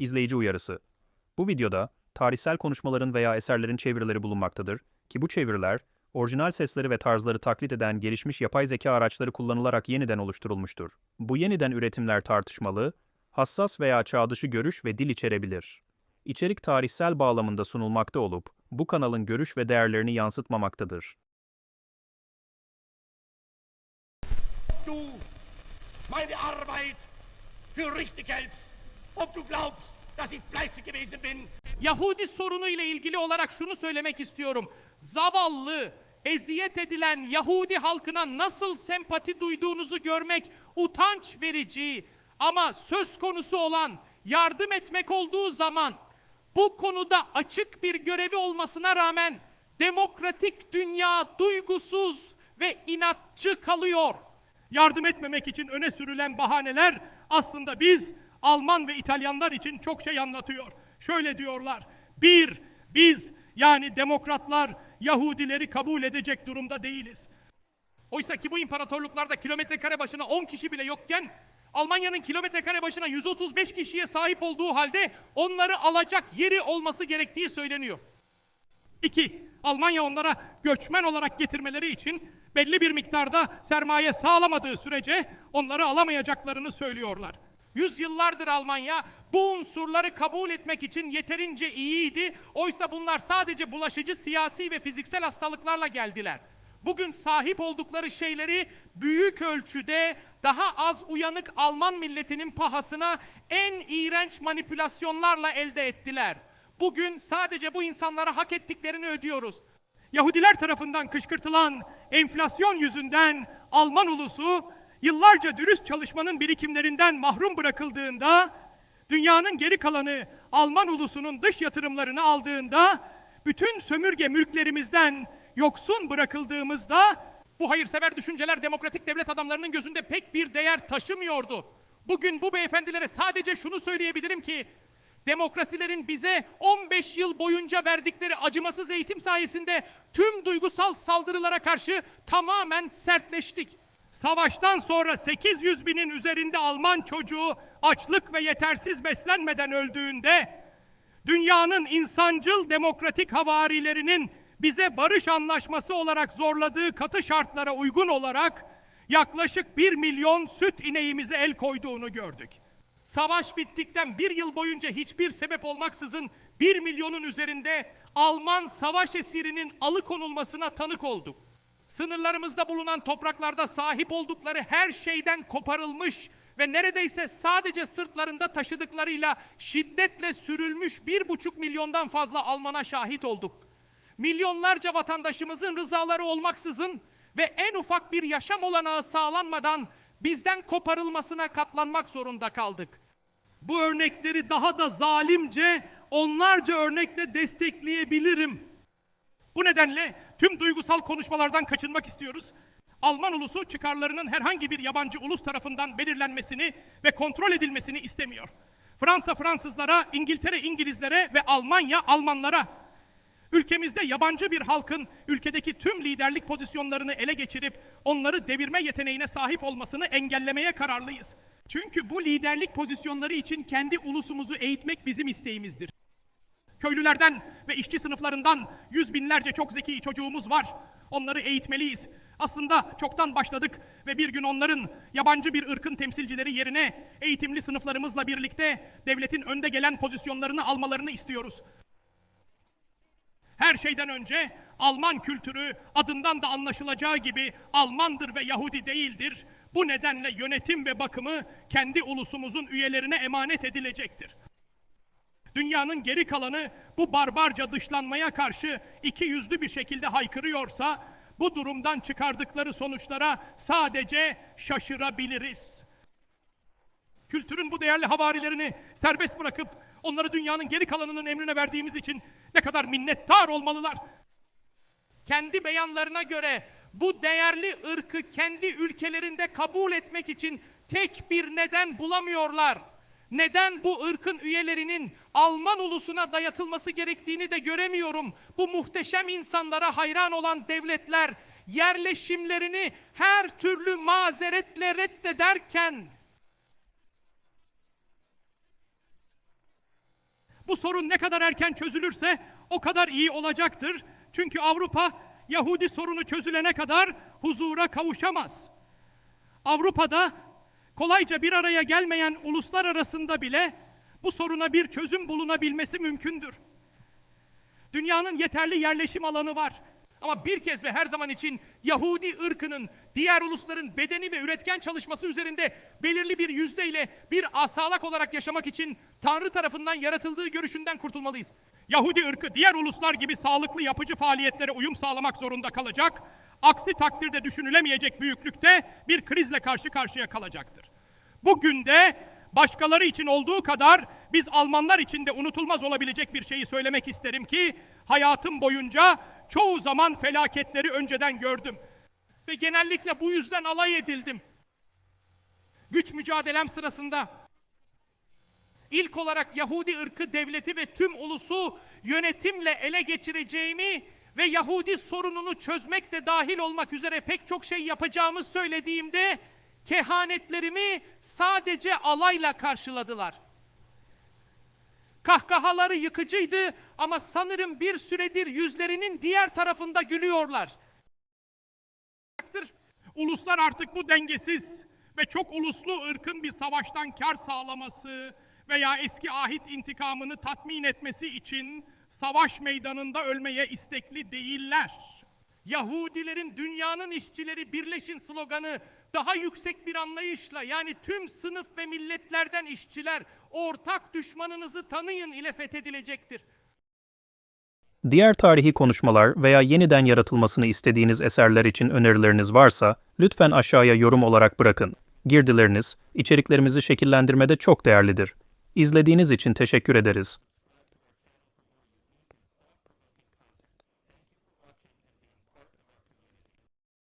İzleyici uyarısı. Bu videoda tarihsel konuşmaların veya eserlerin çevirileri bulunmaktadır ki bu çeviriler orijinal sesleri ve tarzları taklit eden gelişmiş yapay zeka araçları kullanılarak yeniden oluşturulmuştur. Bu yeniden üretimler tartışmalı, hassas veya çağdışı görüş ve dil içerebilir. İçerik tarihsel bağlamında sunulmakta olup bu kanalın görüş ve değerlerini yansıtmamaktadır. du meine Arbeit für richtig hältst, ob du glaubst, dass ich fleißig gewesen bin. Yahudi sorunu ile ilgili olarak şunu söylemek istiyorum. Zavallı, eziyet edilen Yahudi halkına nasıl sempati duyduğunuzu görmek utanç verici. Ama söz konusu olan yardım etmek olduğu zaman bu konuda açık bir görevi olmasına rağmen demokratik dünya duygusuz ve inatçı kalıyor. Yardım etmemek için öne sürülen bahaneler aslında biz Alman ve İtalyanlar için çok şey anlatıyor. Şöyle diyorlar. Bir, biz yani demokratlar Yahudileri kabul edecek durumda değiliz. Oysa ki bu imparatorluklarda kilometre kare başına 10 kişi bile yokken Almanya'nın kilometre kare başına 135 kişiye sahip olduğu halde onları alacak yeri olması gerektiği söyleniyor. İki, Almanya onlara göçmen olarak getirmeleri için belli bir miktarda sermaye sağlamadığı sürece onları alamayacaklarını söylüyorlar. Yüzyıllardır Almanya bu unsurları kabul etmek için yeterince iyiydi. Oysa bunlar sadece bulaşıcı siyasi ve fiziksel hastalıklarla geldiler. Bugün sahip oldukları şeyleri büyük ölçüde daha az uyanık Alman milletinin pahasına en iğrenç manipülasyonlarla elde ettiler. Bugün sadece bu insanlara hak ettiklerini ödüyoruz. Yahudiler tarafından kışkırtılan enflasyon yüzünden Alman ulusu yıllarca dürüst çalışmanın birikimlerinden mahrum bırakıldığında, dünyanın geri kalanı Alman ulusunun dış yatırımlarını aldığında, bütün sömürge mülklerimizden yoksun bırakıldığımızda, bu hayırsever düşünceler demokratik devlet adamlarının gözünde pek bir değer taşımıyordu. Bugün bu beyefendilere sadece şunu söyleyebilirim ki, Demokrasilerin bize 15 yıl boyunca verdikleri acımasız eğitim sayesinde tüm duygusal saldırılara karşı tamamen sertleştik. Savaştan sonra 800 binin üzerinde Alman çocuğu açlık ve yetersiz beslenmeden öldüğünde dünyanın insancıl demokratik havarilerinin bize barış anlaşması olarak zorladığı katı şartlara uygun olarak yaklaşık 1 milyon süt ineğimize el koyduğunu gördük. Savaş bittikten bir yıl boyunca hiçbir sebep olmaksızın bir milyonun üzerinde Alman savaş esirinin alıkonulmasına tanık olduk. Sınırlarımızda bulunan topraklarda sahip oldukları her şeyden koparılmış ve neredeyse sadece sırtlarında taşıdıklarıyla şiddetle sürülmüş bir buçuk milyondan fazla Alman'a şahit olduk. Milyonlarca vatandaşımızın rızaları olmaksızın ve en ufak bir yaşam olanağı sağlanmadan bizden koparılmasına katlanmak zorunda kaldık. Bu örnekleri daha da zalimce onlarca örnekle destekleyebilirim. Bu nedenle tüm duygusal konuşmalardan kaçınmak istiyoruz. Alman ulusu çıkarlarının herhangi bir yabancı ulus tarafından belirlenmesini ve kontrol edilmesini istemiyor. Fransa Fransızlara, İngiltere İngilizlere ve Almanya Almanlara Ülkemizde yabancı bir halkın ülkedeki tüm liderlik pozisyonlarını ele geçirip onları devirme yeteneğine sahip olmasını engellemeye kararlıyız. Çünkü bu liderlik pozisyonları için kendi ulusumuzu eğitmek bizim isteğimizdir. Köylülerden ve işçi sınıflarından yüz binlerce çok zeki çocuğumuz var. Onları eğitmeliyiz. Aslında çoktan başladık ve bir gün onların yabancı bir ırkın temsilcileri yerine eğitimli sınıflarımızla birlikte devletin önde gelen pozisyonlarını almalarını istiyoruz. Her şeyden önce Alman kültürü adından da anlaşılacağı gibi Almandır ve Yahudi değildir. Bu nedenle yönetim ve bakımı kendi ulusumuzun üyelerine emanet edilecektir. Dünyanın geri kalanı bu barbarca dışlanmaya karşı iki yüzlü bir şekilde haykırıyorsa bu durumdan çıkardıkları sonuçlara sadece şaşırabiliriz. Kültürün bu değerli havarilerini serbest bırakıp onları dünyanın geri kalanının emrine verdiğimiz için ne kadar minnettar olmalılar. Kendi beyanlarına göre bu değerli ırkı kendi ülkelerinde kabul etmek için tek bir neden bulamıyorlar. Neden bu ırkın üyelerinin Alman ulusuna dayatılması gerektiğini de göremiyorum. Bu muhteşem insanlara hayran olan devletler yerleşimlerini her türlü mazeretle reddederken sorun ne kadar erken çözülürse o kadar iyi olacaktır. Çünkü Avrupa Yahudi sorunu çözülene kadar huzura kavuşamaz. Avrupa'da kolayca bir araya gelmeyen uluslar arasında bile bu soruna bir çözüm bulunabilmesi mümkündür. Dünyanın yeterli yerleşim alanı var. Ama bir kez ve her zaman için Yahudi ırkının diğer ulusların bedeni ve üretken çalışması üzerinde belirli bir yüzdeyle bir asalak olarak yaşamak için Tanrı tarafından yaratıldığı görüşünden kurtulmalıyız. Yahudi ırkı diğer uluslar gibi sağlıklı yapıcı faaliyetlere uyum sağlamak zorunda kalacak. Aksi takdirde düşünülemeyecek büyüklükte bir krizle karşı karşıya kalacaktır. Bugün de başkaları için olduğu kadar biz Almanlar için de unutulmaz olabilecek bir şeyi söylemek isterim ki hayatım boyunca çoğu zaman felaketleri önceden gördüm. Ve genellikle bu yüzden alay edildim. Güç mücadelem sırasında ilk olarak Yahudi ırkı devleti ve tüm ulusu yönetimle ele geçireceğimi ve Yahudi sorununu çözmek de dahil olmak üzere pek çok şey yapacağımı söylediğimde kehanetlerimi sadece alayla karşıladılar. Kahkahaları yıkıcıydı ama sanırım bir süredir yüzlerinin diğer tarafında gülüyorlar. Uluslar artık bu dengesiz ve çok uluslu ırkın bir savaştan kar sağlaması veya eski ahit intikamını tatmin etmesi için savaş meydanında ölmeye istekli değiller. Yahudilerin dünyanın işçileri birleşin sloganı daha yüksek bir anlayışla yani tüm sınıf ve milletlerden işçiler ortak düşmanınızı tanıyın ile fethedilecektir. Diğer tarihi konuşmalar veya yeniden yaratılmasını istediğiniz eserler için önerileriniz varsa lütfen aşağıya yorum olarak bırakın. Girdileriniz içeriklerimizi şekillendirmede çok değerlidir. İzlediğiniz için teşekkür ederiz.